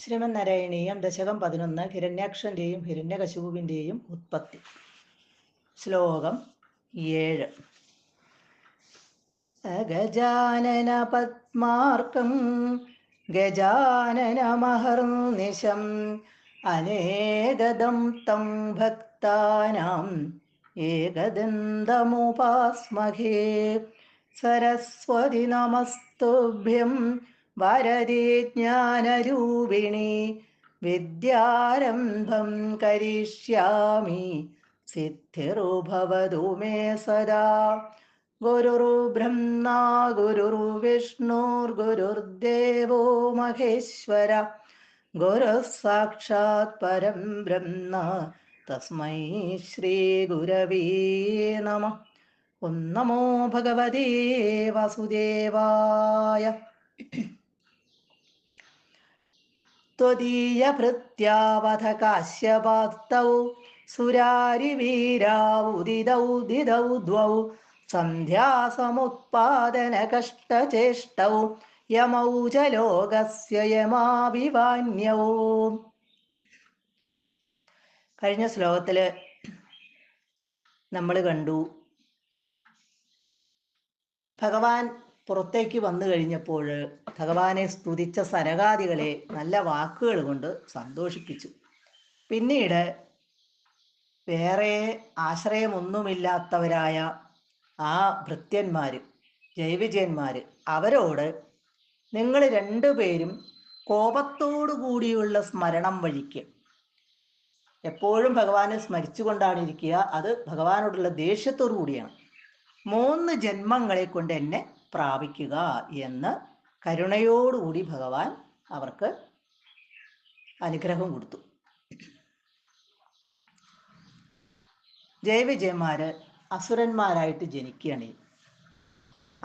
ശ്രീമന്നാരായണീയം ദശകം പതിനൊന്ന് ഹിരണ്യാക്ഷന്റെയും ഹിരണ്യകശുവിന്റെയും ഉത്പത്തി. ശ്ലോകം ഏഴ്. ഗജാനന പത്മാർക്കം ഗജാനനമഹർനിശം അനേകദം തം ഭക്താനാം ഏകദന്തമുപാസ്മഹേ. സരസ്വതി നമസ്തുഭ്യം വരദേ ജ്ഞാനരൂപിണി വിദ്യാരംഭം കരിഷ്യാമി സിദ്ധിർഭവതു മേ സദാ. ഗുരുർബ്രഹ്മ ഗുരുർവിഷ്ണുർഗുരുർദേവോ മഹേശ്വര. ഗുരുഃ സാക്ഷാത് പരം ബ്രഹ്മ തസ്മൈ ശ്രീ ഗുരവേ നമ. ഓം നമോ ഭഗവതേ വാസുദേവായ. त्वदीयभृत्यावध काश्यपात्तौ सुरारिवीरावुदिदौ दिदौ द्वौ सन्ध्यासमुत्पादनकष्टचेष्टौ യമൗ ച ലോകസ്യ യമാഭിവാന്യൗ കഴിഞ്ഞ ശ്ലോകത്തില് നമ്മൾ കണ്ടു ഭഗവാൻ പുറത്തേക്ക് വന്നു കഴിഞ്ഞപ്പോൾ ഭഗവാനെ സ്തുതിച്ച സനകാദികളെ നല്ല വാക്കുകൾ കൊണ്ട് സന്തോഷിപ്പിച്ചു. പിന്നീട് വേറെ ആശ്രയമൊന്നുമില്ലാത്തവരായ ആ ഭൃത്യന്മാർ ജൈവിജയന്മാർ അവരോട് നിങ്ങൾ രണ്ടുപേരും കോപത്തോടു കൂടിയുള്ള സ്മരണം വഴിക്ക്. എപ്പോഴും ഭഗവാനെ സ്മരിച്ചുകൊണ്ടാണ് ഇരിക്കുക. അത് ഭഗവാനോടുള്ള ദേഷ്യത്തോടു കൂടിയാണ്. മൂന്ന് ജന്മങ്ങളെ കൊണ്ട് എന്നെ പ്രാപിക്കുക എന്ന് കരുണയോടുകൂടി ഭഗവാൻ അവർക്ക് അനുഗ്രഹം കൊടുത്തു. ജയവിജയന്മാര് അസുരന്മാരായിട്ട് ജനിക്കുകയാണ്.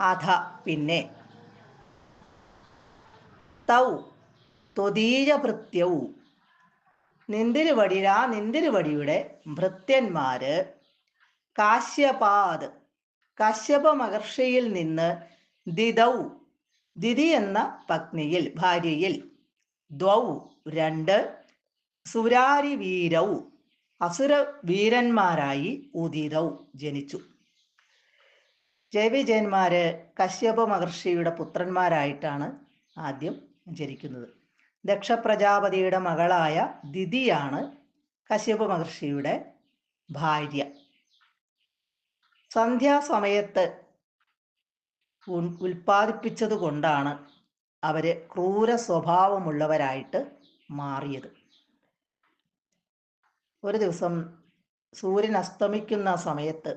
അധ പിന്നെ തൗ ത്വതീയ ഭൃത്യവും നിന്തിരുവടിയുടെ ആ നിന്തിരുവടിയുടെ ഭൃത്യന്മാര് കാശ്യപാത് കശ്യപ മഹർഷിയിൽ നിന്ന് ദിദൗ ദിതി എന്ന പത്നിയിൽ ഭാര്യയിൽ. ദ്വൗ രണ്ട്. സുരാരി വീരൗ അസുര വീരന്മാരായി ഉദിതൗ ജനിച്ചു. ജയവിജയന്മാര് കശ്യപ മഹർഷിയുടെ പുത്രന്മാരായിട്ടാണ് ആദ്യം ജനിക്കുന്നത്. ദക്ഷപ്രജാപതിയുടെ മകളായ ദിതിയാണ് കശ്യപ മഹർഷിയുടെ ഭാര്യ. സന്ധ്യാസമയത്ത് ഉൽപ്പാദിപ്പിച്ചത് കൊണ്ടാണ് അവർ ക്രൂര സ്വഭാവമുള്ളവരായിട്ട് മാറിയത്. ഒരു ദിവസം സൂര്യൻ അസ്തമിക്കുന്ന സമയത്ത്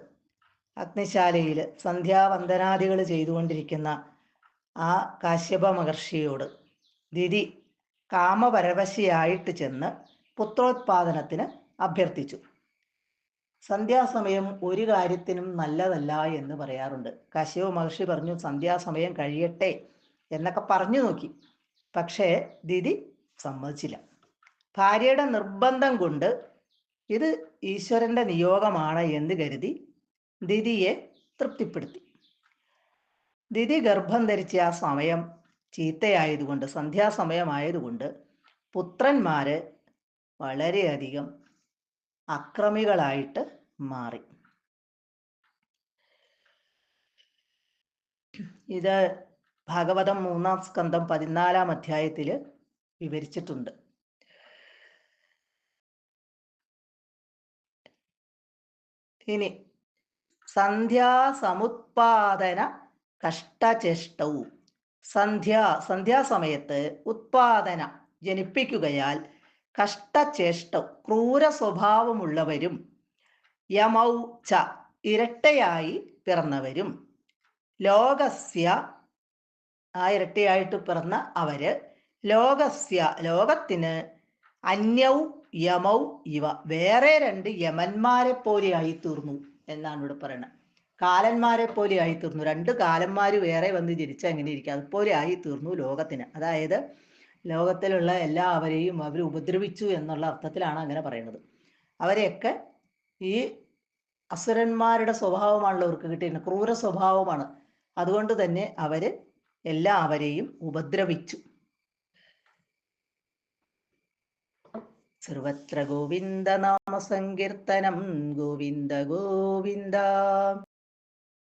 അഗ്നിശാലയിൽ സന്ധ്യാവന്ദനാദികൾ ചെയ്തുകൊണ്ടിരിക്കുന്ന ആ കാശ്യപ മഹർഷിയോട് ദിതി കാമപരവശിയായിട്ട് ചെന്ന് പുത്രോത്പാദനത്തിന് അഭ്യർത്ഥിച്ചു. സന്ധ്യാസമയം ഒരു കാര്യത്തിനും നല്ലതല്ല എന്ന് പറയാറുണ്ട്. കശ്യപ മഹർഷി പറഞ്ഞു സന്ധ്യാസമയം കഴിയട്ടെ എന്നൊക്കെ പറഞ്ഞു നോക്കി. പക്ഷേ ദിതി സമ്മതിച്ചില്ല. ഭാര്യയുടെ നിർബന്ധം കൊണ്ട് ഇത് ഈശ്വരന്റെ നിയോഗമാണ് എന്ന് കരുതി ദിതിയെ തൃപ്തിപ്പെടുത്തി. ദിതി ഗർഭം ധരിച്ച ആ സമയം ചീത്തയായതുകൊണ്ട് സന്ധ്യാസമയമായതുകൊണ്ട് പുത്രന്മാര് വളരെയധികം അക്രമികളായിട്ട് മാറി. ഇത് ഭാഗവതം മൂന്നാം സ്കന്ധം പതിനാലാം അധ്യായത്തിൽ വിവരിച്ചിട്ടുണ്ട്. ഇനി സന്ധ്യാസമുത്പാദന കഷ്ടചേഷ്ടവും സന്ധ്യ സന്ധ്യാസമയത്ത് ഉത്പാദന ജനിപ്പിക്കുകയാൽ കഷ്ടചേഷ്ട ക്രൂര സ്വഭാവമുള്ളവരും യമൗ ച ഇരട്ടയായി പിറന്നവരും. ലോകസ്യ ആ ഇരട്ടയായിട്ട് പിറന്ന അവർ. ലോകസ്യ ലോകത്തിന് അന്യൗ യമൗ ഇവ. വേറെ രണ്ട് യമന്മാരെ പോലെയായി തീർന്നു എന്നാണ് ഇവിടെ പറയുന്നത് കാലന്മാരെ പോലെ ആയി തീർന്നു രണ്ട് കാലന്മാർ വേറെ വന്ന് ജനിച്ച എങ്ങനെ ഇരിക്കുക അതുപോലെ ആയി തീർന്നു ലോകത്തിന്. അതായത് ലോകത്തിലുള്ള എല്ലാവരെയും അവർ ഉപദ്രവിച്ചു എന്നുള്ള അർത്ഥത്തിലാണ് അങ്ങനെ പറയുന്നത് അവരെയൊക്കെ ഈ അസുരന്മാരുടെ സ്വഭാവമാണല്ലോ അവർക്ക് കിട്ടിയിരുന്നത്. ക്രൂര സ്വഭാവമാണ്. അതുകൊണ്ട് തന്നെ അവർ എല്ലാവരെയും ഉപദ്രവിച്ചു. സർവത്ര ഗോവിന്ദ നാമ സങ്കീർത്തനം. ഗോവിന്ദ ഗോവിന്ദ.